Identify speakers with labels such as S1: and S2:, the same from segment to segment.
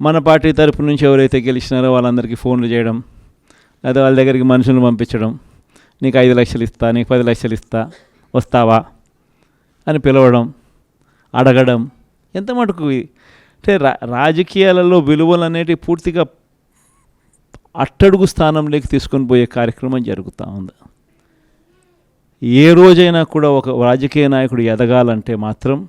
S1: మన పార్టీ తరపు నుంచి ఎవరైతే గెలిచినారో వాళ్ళందరికీ ఫోన్లు చేయడం లేదా వాళ్ళ దగ్గరికి మనుషులను పంపించడం నీకు ఐదు లక్షలు ఇస్తా నీకు పది లక్షలు ఇస్తా వస్తావా అని పిలవడం అడగడం ఎంత మటుకు అంటే రా రాజకీయాలలో విలువలు అనేటివి పూర్తిగా అట్టడుగు స్థానంలోకి తీసుకొని పోయే కార్యక్రమం జరుగుతూ ఉంది. ఏ రోజైనా కూడా ఒక రాజకీయ నాయకుడు ఎదగాలంటే మాత్రం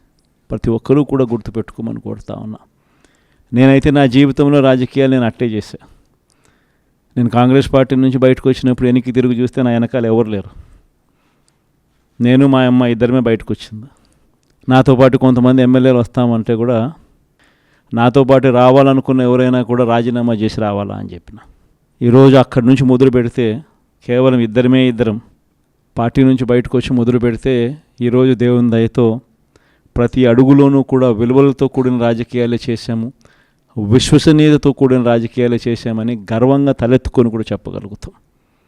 S1: ప్రతి ఒక్కరూ కూడా గుర్తుపెట్టుకోమని కోరుతా ఉన్నా. నేనైతే నా జీవితంలో రాజకీయాలు నేను అట్టే చేశా. నేను కాంగ్రెస్ పార్టీ నుంచి బయటకు వచ్చినప్పుడు వెనక్కి తిరిగి చూస్తే నా వెనకాల ఎవరు లేరు. నేను మా అమ్మ ఇద్దరమే బయటకు వచ్చింది. నాతో పాటు కొంతమంది ఎమ్మెల్యేలు వస్తామంటే కూడా నాతో పాటు రావాలనుకున్న ఎవరైనా కూడా రాజీనామా చేసి రావాలా అని చెప్పిన. ఈరోజు అక్కడి నుంచి మొదలు పెడితే కేవలం ఇద్దరమే ఇద్దరం. పార్టీ నుంచి బయటకు వచ్చి మొదలు పెడితే ఈరోజు దేవుని దయతో ప్రతి అడుగులోనూ కూడా విలువలతో కూడిన రాజకీయాలే చేశాము విశ్వసనీయతతో కూడిన రాజకీయాలే చేశామని గర్వంగా తలెత్తుకొని కూడా చెప్పగలుగుతాం.